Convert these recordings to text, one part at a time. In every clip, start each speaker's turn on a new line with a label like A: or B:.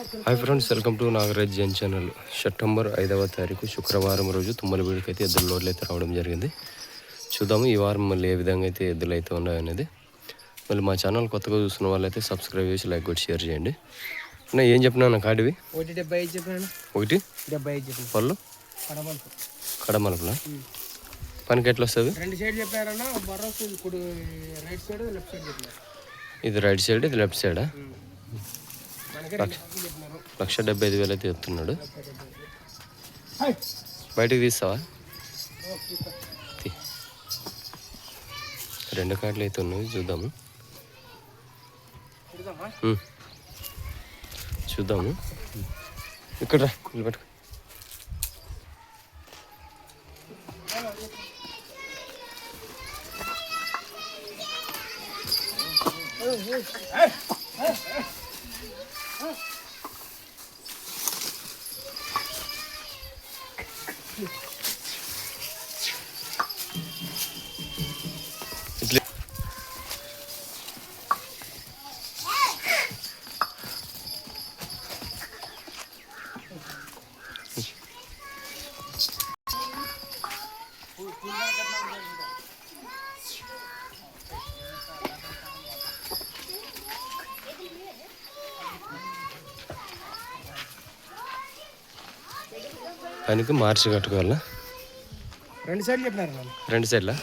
A: Hi friends welcome to Nagaraj Jan channel September ఐదవ తారీఖు శుక్రవారం రోజు తుమ్మలబీడికి అయితే ఎద్దుల లోడ్లు అయితే రావడం జరిగింది. చూద్దాము ఈ వారం మళ్ళీ ఏ విధంగా అయితే ఎద్దులు అయితే ఉన్నాయనేది. మళ్ళీ మా ఛానల్ కొత్తగా చూస్తున్న వాళ్ళైతే సబ్స్క్రైబ్ చేసి లైక్ కొట్టి షేర్ చేయండి. అన్న ఏం చెప్పినా నా కాడివి?
B: ఒకటి డెబ్బై ఐదు చెప్పాను
A: ఒకటి?
B: డెబ్బై ఐదు చెప్పాను.
A: పళ్ళు?
B: కడమలుపు.
A: కడమలుపులా పనికి ఎట్లా వస్తుంది?
B: రెండు సైడ్ చెప్పారన్నా ఇప్పుడు రైట్ సైడ్ లెఫ్ట్ సైడ్
A: ఇది రైట్ సైడ్ ఇది లెఫ్ట్ సైడా
B: మనకి రెండు సైడ్ చెప్పినారు
A: లక్ష డెబ్బై ఐదు వేలు. అయితే చెప్తున్నాడు. బయటికి తీస్తావా. రెండు కార్డులు అయితే ఉన్నాయి చూద్దాము.
B: చూద్దామా?
A: ఇక్కడ రా ఇల్లు పట్టుకో. 응. పనికి మార్చి కట్టుకోవాలా?
B: రెండు సైడ్ చెప్పినారు
A: రెండు సైడ్లా?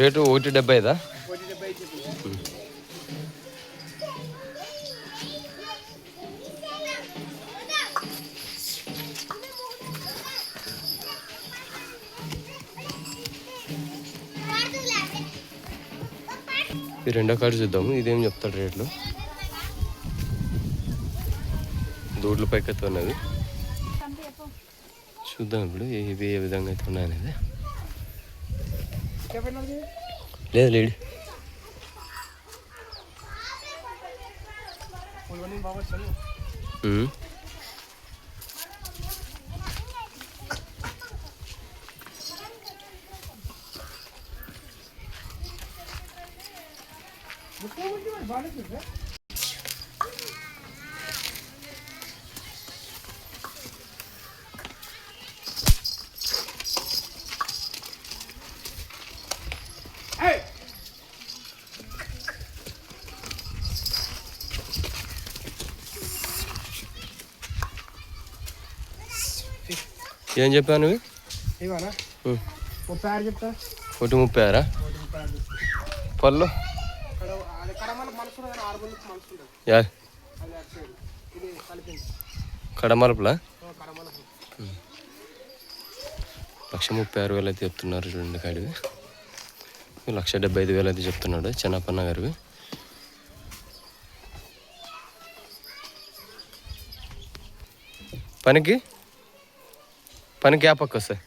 A: రేటు ఒకటి డెబ్బై ఈ రెండో కార్డు చూద్దాము. ఇదేం చెప్తాడు రేట్లు? దూడ్ల పైకి అయితే ఉన్నది. చూద్దాం ఇప్పుడు ఇవి ఏ విధంగా అయితే ఉన్నాయనేది. లేదు లేడు
B: ఇవన్నీ
A: ఏం చెప్పాను నువ్వు?
B: ఇవానా
A: ఉమ్.
B: ముప్పై ఆరు చెప్తా.
A: ఒకటి ముప్పై ఆరా?
B: ఒకటి ముప్పై ఆరు. చెప్తా.
A: పళ్ళు?
B: కలిపింది.
A: కడమలుపులా లక్ష ముప్పై ఆరు వేలు అయితే చెప్తున్నారు రెండు కాడివి. లక్ష డెబ్బై ఐదు వేలు అయితే చెప్తున్నాడు చెన్నపన్న గారివి. పనికి? పనికి ఆ పక్క వస్తాయి?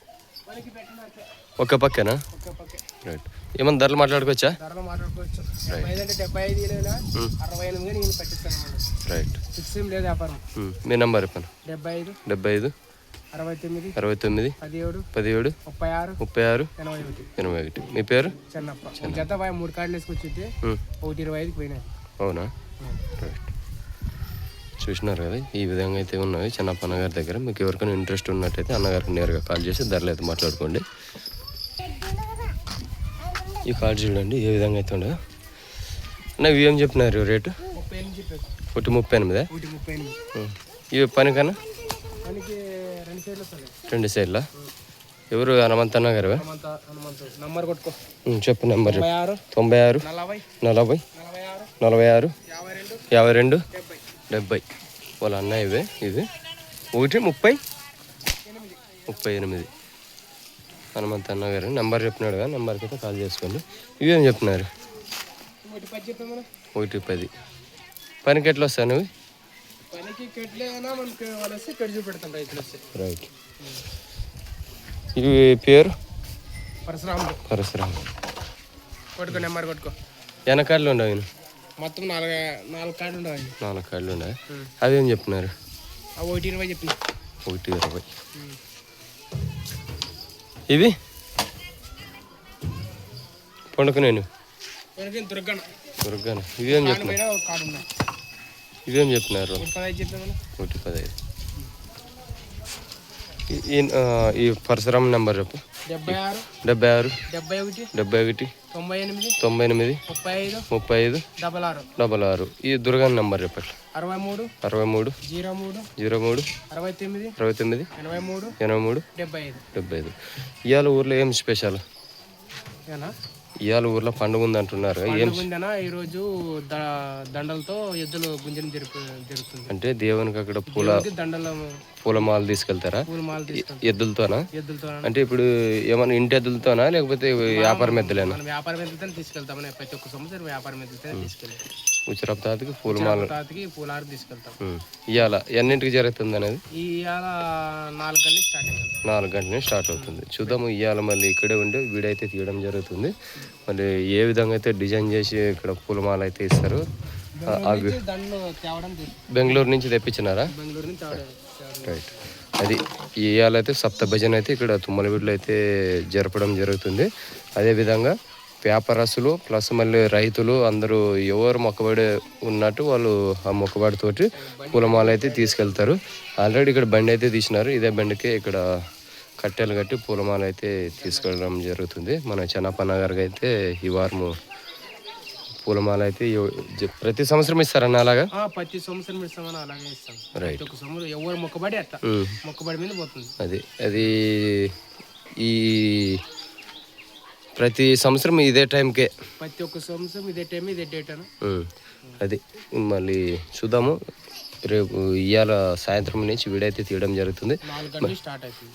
A: పక్కనా?
B: ఒకే పక్కే.
A: రైట్ ఏమన్నా ధరలు మాట్లాడుకోవచ్చా?
B: ధరలో మాట్లాడుకోవచ్చు. డెబ్బై ఐదు అంటే డెబ్బై ఐదు లేదా అరవై నేను.
A: రైట్
B: ఫిక్స్ ఏం లేదు వ్యాపారం.
A: ఉమ్, మీ నంబర్ చెప్పాను
B: డెబ్బై ఐదు
A: డెబ్బై ఐదు
B: అరవై తొమ్మిది
A: అరవై తొమ్మిది
B: పదిహేడు
A: పదిహేడు
B: ముప్పై ఆరు
A: ముప్పై ఆరు
B: ఎనభై ఒకటి.
A: ఎనభై ఒకటి. మీ పేరు?
B: చెన్నప్ప. జత మూడు కార్డులు వేసుకొచ్చింటే
A: ఉమ్,
B: ఒకటి ఇరవై ఐదుకి పోయినాయి
A: అవునా? రైట్ చూసినారు కదా ఈ విధంగా అయితే ఉన్నవి చిన్నప్ప గారి దగ్గర మీకు ఎవరికైనా ఇంట్రెస్ట్ ఉన్నట్టయితే అన్నగారికి నేరుగా కాల్ చేసి ధరలు అయితే మాట్లాడుకోండి. ఈ కార్డు చూడండి ఏ విధంగా అయితే ఉండదు. అన్న ఇవి ఏం చెప్పినారు రేటు? ఒకటి ముప్పై ఎనిమిదే. ఇవి పనికన్నా?
B: రెండు సైడ్లు
A: ఎవరు హనుమంతన్న గారు? చెప్పు నెంబర్
B: తొంభై ఆరు. నలభై.
A: నలభై.
B: ఆరు. యాభై రెండు. డెబ్బై.
A: వాళ్ళ అన్న ఇవే ఇది ఒకటి ముప్పై. ముప్పై ఎనిమిది. హనుమంత్ అన్న గారు. నెంబర్ చెప్పినాడు కదా నెంబర్కి అయితే కాల్ చేసుకోండి. ఇవేం చెప్తున్నారు
B: ఒకటి పది.
A: పనికి ఎట్లా నువ్వు?
B: వస్తే వస్తే.
A: రైట్. ఇవి పేరు?
B: పరశురాముడు.
A: పరశురామ్
B: కొట్టుకో నెంబర్ కొట్టుకో.
A: వెనకాడలు ఉండవు.
B: మొత్తం నాలుగు నాలుగు కార్డు ఉండవు
A: నాలుగు కాళ్ళు ఉన్నాయి అవేం చెప్తున్నారు
B: ఒకటి ఇరవై చెప్పిన.
A: ఒకటి ఇరవై. ఇవి?
B: పండుకునేను దుర్గన ఇదేం
A: చెప్తున్నారు? ఇవేం
B: చెప్పినారు
A: ఒకటి పదహైదు ఈ పరశురామ నెంబర్ చెప్పు.
B: డెబ్బై ఆరు
A: డెబ్బై
B: ఒకటి తొంభై ఎనిమిది
A: తొంభై ఎనిమిది
B: ముప్పై ఐదు
A: ముప్పై ఐదు
B: డబల్ ఆరు.
A: డబల్ ఆరు. ఈ దుర్గాన్ నెంబర్ చెప్పండి.
B: అరవై మూడు
A: అరవై మూడు
B: జీరో మూడు
A: జీరో మూడు
B: అరవై తొమ్మిది
A: అరవై తొమ్మిది
B: ఎనభై మూడు
A: ఎనభై మూడు
B: డెబ్బై ఐదు.
A: డెబ్బై ఐదు. ఇవాళ ఊర్లో ఏం స్పెషల్? ఇవాళ ఊర్లో పండుగ ఉంది అంటున్నారు ఏం
B: దండలతో ఎద్దులు గుంజనం జరుపు జరుగుతుంది.
A: అంటే దేవునికి అక్కడ పూల
B: దండల
A: పూలమాల తీసుకెళ్తారా?
B: పూల మాల తీసుకెళ్తాం.
A: ఎద్దులతోనా?
B: ఎద్దులతో
A: అంటే ఇప్పుడు ఏమన్నా ఇంటి ఎద్దులతోనా లేకపోతే వ్యాపారం ఎద్దులేనా?
B: వ్యాపారం ఎద్దులతో తీసుకెళ్తాం. ప్రతి ఒక్క సంవత్సరం వ్యాపారం ఎద్దులతో
A: పూలమాల
B: పూలారు తీసుకెళ్తాం.
A: ఇవాళ ఎన్నింటికి జరుగుతుంది అనేది?
B: ఇవాళ నాలుగు గంటలు స్టార్ట్
A: నాలుగు గంటల స్టార్ట్ అవుతుంది. చూద్దాము ఇవాళ మళ్ళీ ఇక్కడే ఉండి వీడైతే తీయడం జరుగుతుంది. మళ్ళీ ఏ విధంగా అయితే డిజైన్ చేసి ఇక్కడ పూలమాల అయితే ఇస్తారు బెంగళూరు నుంచి తెప్పించినారా. రైట్ అది ఇవాళ అయితే సప్త భజన అయితే ఇక్కడ తుమ్మలవీడులో అయితే జరపడం జరుగుతుంది. అదేవిధంగా వ్యాపారస్తులు ప్లస్ మళ్ళీ రైతులు అందరూ ఎవరు మొక్కబడి ఉన్నట్టు వాళ్ళు ఆ మొక్కబడితోటి పూలమాల అయితే తీసుకెళ్తారు. ఆల్రెడీ ఇక్కడ బండి అయితే తీసినారు. ఇదే బండికి ఇక్కడ కట్టెలు కట్టి పూలమాల అయితే తీసుకెళ్ళడం జరుగుతుంది. మన చెన్నపన్న గారికి అయితే ఈ వారము పూలమాల అయితే ప్రతి సంవత్సరం ఇస్తారన్న అలాగా?
B: ప్రతి సంవత్సరం ఇస్తామని అలాగే ఇస్తాం.
A: రైట్
B: ఒక్క సంవత్సరం ఎవరు మొక్కబడి అట్లా. మొక్కబడి మీద పోతుంది.
A: అది అది ఈ ప్రతి సంవత్సరం ఇదే టైంకే?
B: ప్రతి ఒక్క సంవత్సరం ఇదే టైం ఇదే డేట్.
A: అది మళ్ళీ చూద్దాము. రేపు ఇవాళ సాయంత్రం నుంచి వీడైతే తీయడం జరుగుతుంది.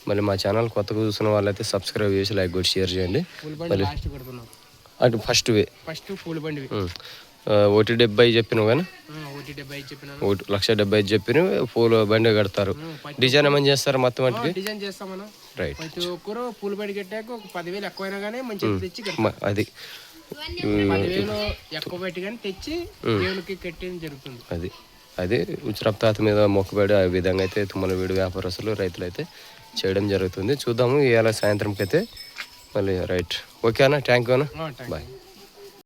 A: మళ్ళీ మా ఛానల్ కొత్తగా చూస్తున్న వాళ్ళైతే సబ్స్క్రైబ్ చేసి లైక్ కొట్టి షేర్ చేయండి.
B: కొడుతున్నాం
A: అటు ఫస్ట్ వే.
B: ఫస్ట్ పూల బండివి.
A: ఆ, ఒకటి డెబ్బై చెప్పినావు కానీ
B: ఒకటి డెబ్బై చెప్పినాను.
A: ఒకటి లక్ష డెబ్బై ఐదు చెప్పిన పూల బండి కడతారు. డిజైన్ ఏమని చేస్తారు మొత్తం వాటికి?
B: డిజైన్ చేస్తామన్నా
A: రైట్
B: ప్రతి ఒక్కరు పూల బండి కట్టాక ఒక పదివేలు ఎక్కువైనా కానీ మంచిగా తెచ్చి
A: అది.
B: పదివేలు ఎక్కువ పెట్టి కానీ తెచ్చి దేవునికి కట్టేయడం జరుగుతుంది.
A: అది. అది ఉచిరప్ తాత మీద మొక్కుబడి ఆ విధంగా అయితే తుమ్మల వీడు వ్యాపారస్తులు రైతులు అయితే చేయడం జరుగుతుంది. చూద్దాము ఇవాళ సాయంత్రంకి అయితే మళ్ళీ రైట్ ఓకేనా థ్యాంక్ యూ అన్న
B: ఆ, థాంక్యూ.
A: బాయ్